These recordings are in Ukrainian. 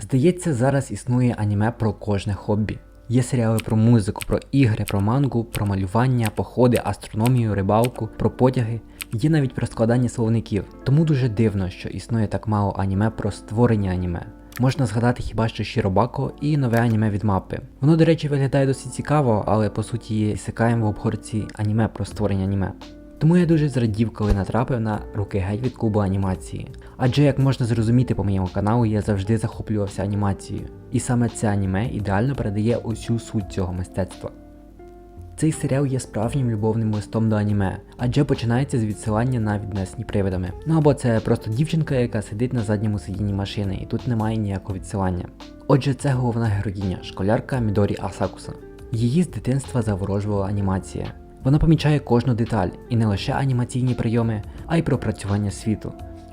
Здається, зараз існує аніме про кожне хобі. Є серіали про музику, про ігри, про мангу, про малювання, походи, астрономію, рибалку, про потяги. Є навіть про складання словників. Тому дуже дивно, що існує так мало аніме про створення аніме. Можна згадати хіба що Шіробако і нове аніме від мапи. Воно, до речі, виглядає досить цікаво, але по суті є сикаєм в обгорці аніме про створення аніме. Тому я дуже зрадів, коли натрапив на руки геть від клубу анімації. Адже, як можна зрозуміти по моєму каналу, я завжди захоплювався анімацією. І саме це аніме ідеально передає усю суть цього мистецтва. Цей серіал є справжнім любовним листом до аніме, адже починається з відсилання на віднесені привидами. Ну або це просто дівчинка, яка сидить на задньому сидінні машини, і тут немає ніякого відсилання. Отже, це головна героїня, школярка Мідорі Асакуса. Її з дитинства заворожувала анімація. Вона помічає кожну деталь і не лише анімаційні прийоми, а й пропрацювання світу.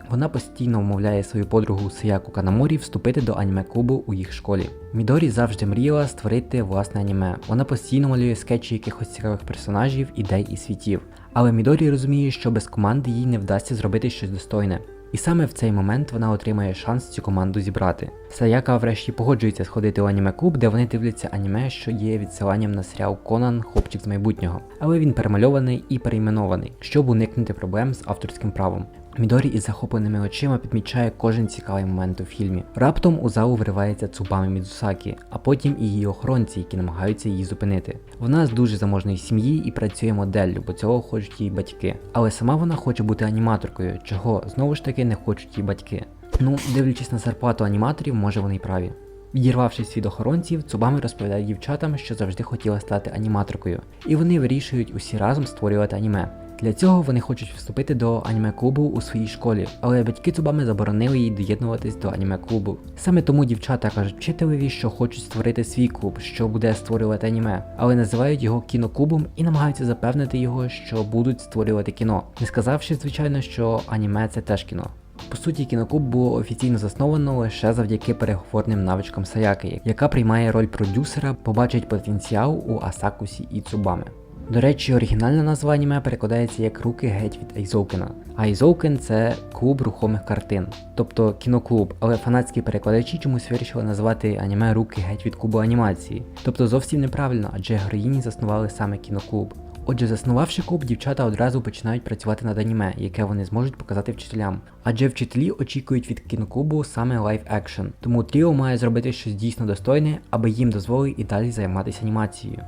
Вона постійно вмовляє свою подругу Саяку Канаморі вступити до аніме-клубу у їх школі. Мідорі завжди мріяла створити власне аніме. Вона постійно малює скетчі якихось цікавих персонажів, ідей і світів. Але Мідорі розуміє, що без команди їй не вдасться зробити щось достойне. І саме в цей момент вона отримає шанс цю команду зібрати. Саяка врешті погоджується сходити у аніме-клуб, де вони дивляться аніме, що є відсиланням на серіал Конан Хлопчик з майбутнього, але він перемальований і перейменований, щоб уникнути проблем з авторським правом. Мідорі із захопленими очима підмічає кожен цікавий момент у фільмі. Раптом у залу вривається Цубами Мідзусакі, а потім і її охоронці, які намагаються її зупинити. Вона з дуже заможної сім'ї і працює моделлю, бо цього хочуть її батьки. Але сама вона хоче бути аніматоркою, чого знову ж таки не хочуть її батьки. Ну, дивлячись на зарплату аніматорів, може вони й праві. Відірвавшись від охоронців, Цубами розповідає дівчатам, що завжди хотіла стати аніматоркою, і вони вирішують усі разом створювати аніме. Для цього вони хочуть вступити до аніме-клубу у своїй школі, але батьки Цубами заборонили їй доєднуватись до аніме-клубу. Саме тому дівчата кажуть вчителеві, що хочуть створити свій клуб, що буде створювати аніме, але називають його кіноклубом і намагаються запевнити його, що будуть створювати кіно, не сказавши, звичайно, що аніме це теж кіно. По суті, кіноклуб було офіційно засновано лише завдяки переговорним навичкам Саяки, яка приймає роль продюсера, побачить потенціал у Асакусі і Цубами. До речі, оригінальна назва аніме перекладається як руки геть від Айзоукена. А Айзоукен це клуб рухомих картин, тобто кіноклуб, але фанатські перекладачі чомусь вирішили назвати аніме руки геть від клубу анімації. Тобто зовсім неправильно, адже героїні заснували саме кіноклуб. Отже, заснувавши клуб, дівчата одразу починають працювати над аніме, яке вони зможуть показати вчителям. Адже вчителі очікують від кіноклубу саме лайв екшн, тому Тріо має зробити щось дійсно достойне, аби їм дозволили і далі займатися анімацією.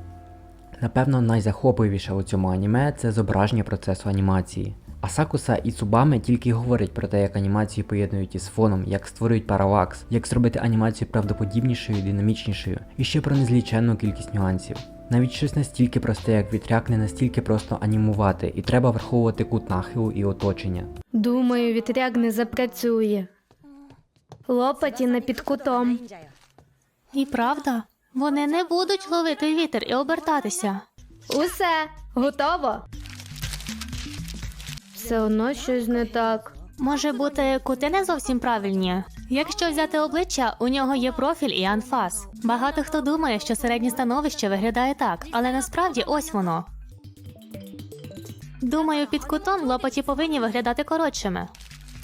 Напевно, найзахопливіше у цьому аніме це зображення процесу анімації. Асакуса і Цубами тільки й говорять про те, як анімацію поєднують із фоном, як створюють паралакс, як зробити анімацію правдоподібнішою і динамічнішою, і ще про незліченну кількість нюансів. Навіть щось настільки просте, як вітряк, не настільки просто анімувати, і треба враховувати кут нахилу і оточення. Думаю, вітряк не запрацює. Лопаті не під кутом. І правда, вони не будуть ловити вітер і обертатися. Усе, готово. Все одно щось не так. Може бути, кути не зовсім правильні. Якщо взяти обличчя, у нього є профіль і анфас. Багато хто думає, що середнє становище виглядає так, але насправді ось воно. Думаю, під кутом лопаті повинні виглядати коротшими.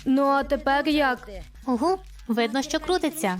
Ну а тепер як? Угу, видно, що крутиться.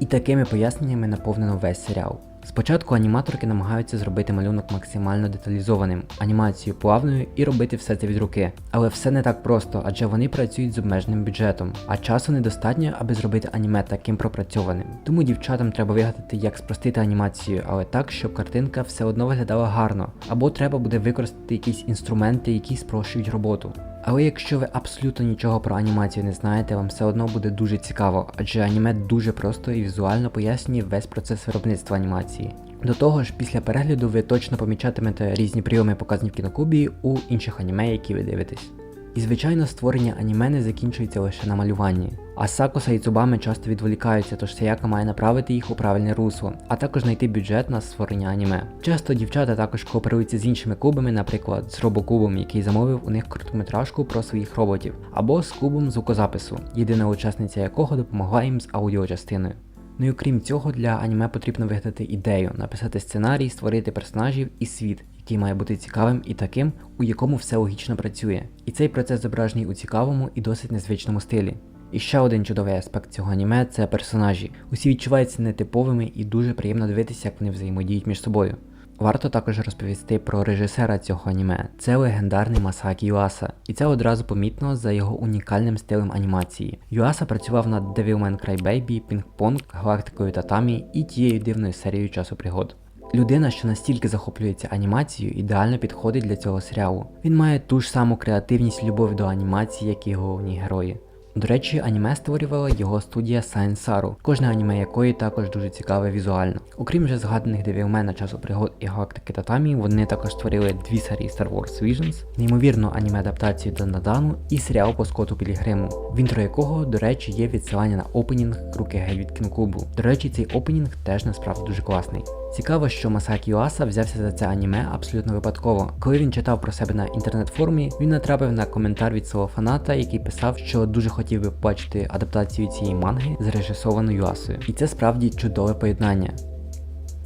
І такими поясненнями наповнено весь серіал. Спочатку аніматорки намагаються зробити малюнок максимально деталізованим, анімацію плавною і робити все це від руки. Але все не так просто, адже вони працюють з обмеженим бюджетом, а часу недостатньо, аби зробити аніме таким пропрацьованим. Тому дівчатам треба вигадати, як спростити анімацію, але так, щоб картинка все одно виглядала гарно, або треба буде використати якісь інструменти, які спрощують роботу. Але якщо ви абсолютно нічого про анімацію не знаєте, вам все одно буде дуже цікаво, адже аніме дуже просто і візуально пояснює весь процес виробництва анімації. До того ж, після перегляду ви точно помічатимете різні прийоми показані в кінокубі у інших аніме, які ви дивитесь. І звичайно, створення аніме не закінчується лише на малюванні. А Сакуса і Цубами часто відволікаються, тож Саяка має направити їх у правильне русло, а також знайти бюджет на створення аніме. Часто дівчата також кооперуються з іншими клубами, наприклад, з робоклубом, який замовив у них короткометражку про своїх роботів, або з клубом звукозапису, єдина учасниця якого допомогла їм з аудіочастиною. Ну і окрім цього, для аніме потрібно вигадати ідею, написати сценарій, створити персонажів і світ, який має бути цікавим і таким, у якому все логічно працює. І цей процес зображений у цікавому і досить незвичному стилі. І ще один чудовий аспект цього аніме це персонажі. Усі відчуваються нетиповими і дуже приємно дивитися, як вони взаємодіють між собою. Варто також розповісти про режисера цього аніме. Це легендарний Масакі Юаса, і це одразу помітно за його унікальним стилем анімації. Юаса працював над Devilman Crybaby, Пінг-Понг, Галактикою Татамі і тією дивною серією часу пригод. Людина, що настільки захоплюється анімацією, ідеально підходить для цього серіалу. Він має ту ж саму креативність любов до анімації, як і головні герої. До речі, аніме створювала його студія Saru, кожне аніме якої також дуже цікаве візуально. Окрім вже згаданих Девілмена часу пригод і галактики Татамі, вони також створили дві серії Star Wars Visions, неймовірну аніме-адаптацію до Надану і серіал по Скоту Пілігриму, в інтро якого, до речі, є відсилання на опенінг Руки Гей від Кінкубу. До речі, цей опенінг теж насправді дуже класний. Цікаво, що Масакі Юаса взявся за це аніме абсолютно випадково. Коли він читав про себе на інтернет-форумі, він натрапив на коментар від свого фаната, який писав, що дуже хотів би побачити адаптацію цієї манги зрежисовану Юасою. І це справді чудове поєднання.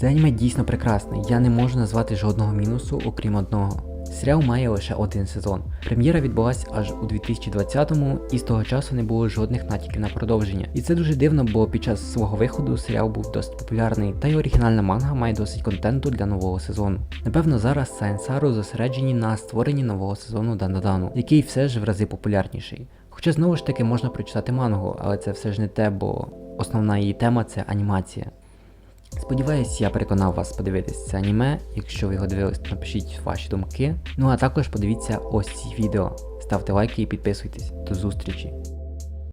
Це аніме дійсно прекрасне, я не можу назвати жодного мінусу, окрім одного. Серіал має лише один сезон. Прем'єра відбулася аж у 2020-му, і з того часу не було жодних натяків на продовження. І це дуже дивно, бо під час свого виходу серіал був досить популярний, та й оригінальна манга має досить контенту для нового сезону. Напевно, зараз Сайенсару зосереджені на створенні нового сезону Дандадану, який все ж в рази популярніший. Хоча знову ж таки можна прочитати мангу, але це все ж не те, бо основна її тема це анімація. Сподіваюсь, я переконав вас подивитись це аніме. Якщо ви його дивились, то напишіть ваші думки. Ну а також подивіться ось ці відео. Ставте лайки і підписуйтесь. До зустрічі!